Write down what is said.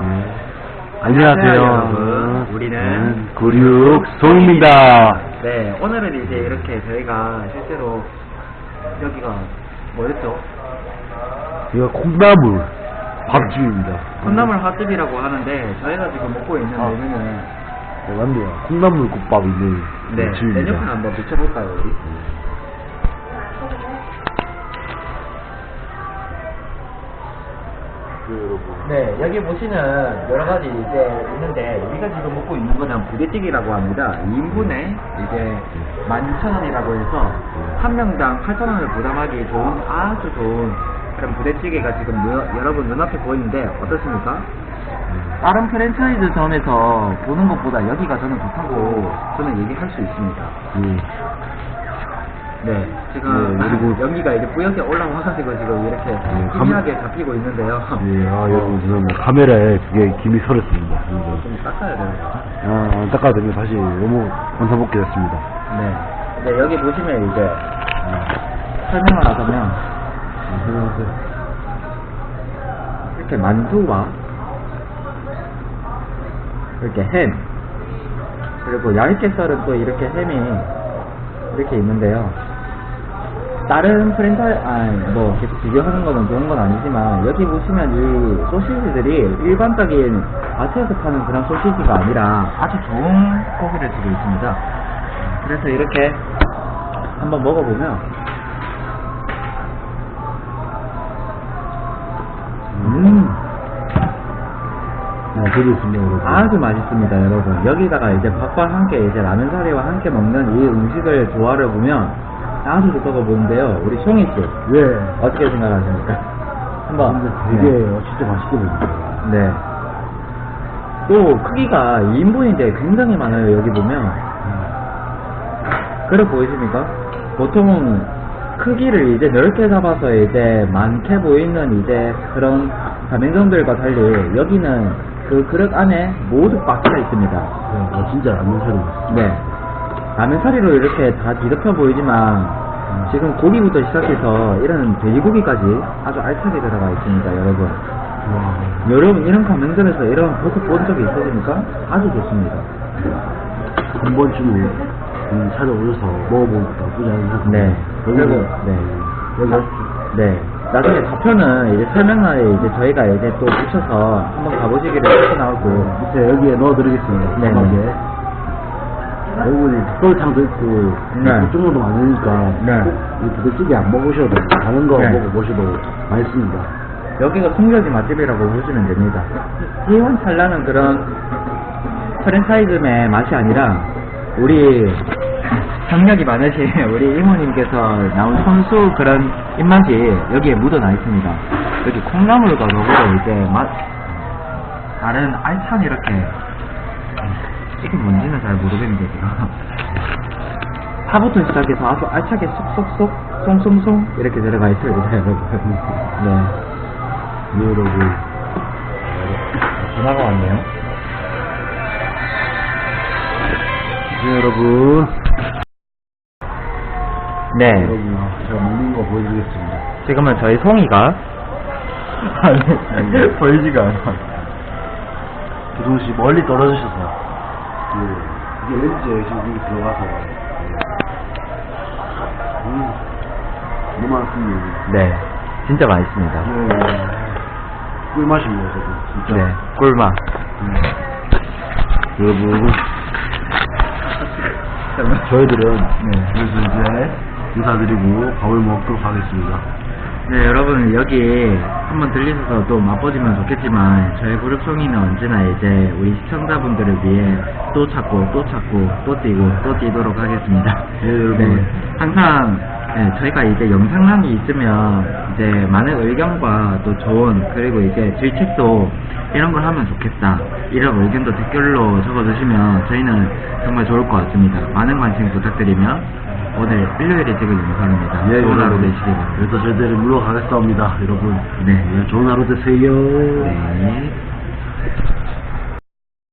네. 안녕하세요. 여러분. 우리는 구육송입니다. 네, 오늘은 이제 이렇게 저희가 실제로 여기가 뭐였죠? 이거 콩나물 밥집입니다. 콩나물 핫집이라고 하는데 저희가 지금 먹고 있는 아. 메뉴는 네, 맞네요. 콩나물 국밥 있는 네, 집입니다. 메뉴판 한번 비춰볼까요, 우리? 여러분. 네, 여기 보시는 여러 가지 이제 있는데 우리가 지금 먹고 있는 거는 부대찌개라고 합니다. 2인분에 이제 12,000원이라고 해서 한 명당 8,000원을 부담하기 좋은 아주 좋은 그런 부대찌개가 지금 눈- 여러분 눈앞에 보이는데 어떻습니까? 다른 프랜차이즈 점에서 보는 것보다 여기가 저는 좋다고 저는 얘기할 수 있습니다. 예. 네, 지금 네, 그리고- 연기가 이제 뿌옇게 올라와가지고 지금 이렇게 네, 감- 희미하게 잡히고 있는데요. 예, 아, 여러분, 저는 뭐 카메라에 그게 김이 서렸습니다. 좀 닦아야 돼요. 아, 닦아야 됩니다. 다시 너무 권사복게 됐습니다. 네. 네, 여기 보시면 이제 설명을 하자면. 이렇게 만두와 이렇게 햄 그리고 얇게 썰은 또 이렇게 햄이 이렇게 있는데요. 다른 프랜차이 아니 뭐 계속 비교하는 거는 좋은 건 아니지만 여기 보시면 이 소시지들이 일반적인 마트에서 파는 그런 소시지가 아니라 아주 좋은 고기를 주고 있습니다. 그래서 이렇게 한번 먹어보면 음 네. 아주 맛있습니다, 여러분. 여기다가 이제 밥과 함께 이제 라면 사리와 함께 먹는 이 음식을 조화를 보면 아주 좋다고 보는데요. 우리 송이 씨 예. 어떻게 생각하십니까? 한번 근데 되게 진짜 맛있게 보입니다. 네. 또 크기가 2인분인데 굉장히 많아요. 여기 보면 그래 보이십니까? 보통 크기를 이제 넓게 잡아서 이제 많게 보이는 이제 그런 가맹점들과 달리 여기는 그 그릇 안에 모두 박스가 있습니다. 네, 어, 진짜 라면 사리. 네. 라면 사리로 이렇게 다 뒤덮여 보이지만 지금 고기부터 시작해서 이런 돼지고기까지 아주 알차게 들어가 있습니다, 여러분. 와. 여러분 이런 가맹점에서 이런 버섯 본 적이 있으십니까? 아주 좋습니다. 한 번쯤은 음, 찾아오셔서 먹어보면 나쁘지 않은 것 네. 여기는, 그리고 네. 여기 나, 네. 나중에 좌표는 이제 설명란에 이제 저희가 이제 또 붙여서 한번 가보시기를 추천하고 밑에 여기에 넣어드리겠습니다. 네, 여러분이 닭도리탕도 있고 네. 종류도 많으니까 네. 꼭이 부대찌개 안 먹으셔도 다른 거 네. 먹어보셔도 맛있습니다. 여기가 숨겨진 맛집이라고 보시면 됩니다. 희원찬란한 그런 프랜차이즈의 맛이 아니라 우리 경력이 많으신 우리 이모님께서 나온 선수 그런 입맛이 여기에 묻어나 있습니다. 여기 콩나물과 더불어 이제 맛 다른 알찬 이렇게 이게 뭔지는 잘 모르겠는데 제가 파부터 시작해서 아주 알차게 쏙쏙쏙 송송송 이렇게 들어가 있습니다 여러분 네. 네, 여러분. 전화가 왔네요. 네, 여러분. 네. 여러분, 아, 제가 먹는 거 보여드리겠습니다. 지금은 저희 송이가. 아니 보이지가 않아 기동 씨 멀리 떨어지셔서 예, 이게 렌즈에 지금 여기 들어가서 예. 음, 너무 맛있습니다. 네 진짜 맛있습니다 예, 꿀맛입니다, 저도 진짜. 네 꿀맛 음. 여러분, 저희들은 네. 그래서 이제 인사드리고 밥을 먹도록 하겠습니다. 네, 여러분 여기 한번 들리셔서 또 맛보시면 좋겠지만 저희 그룹 송이는 언제나 이제 우리 시청자분들을 위해 또 찾고 또 찾고 또 뛰고 또 뛰도록 하겠습니다. 네, 여러분. 항상 네, 저희가 이제 영상란이 있으면 이제 많은 의견과 또 좋은 그리고 이제 질책도 이런 걸 하면 좋겠다 이런 의견도 댓글로 적어주시면 저희는 정말 좋을 것 같습니다. 많은 관심 부탁드리며 오늘 일요일에 찍은 영상입니다. 예, 좋은 하루. 되시기 바랍니다. 그래서 저희들은 물러가겠습니다, 여러분. 네. 예, 좋은 하루 되세요. 네.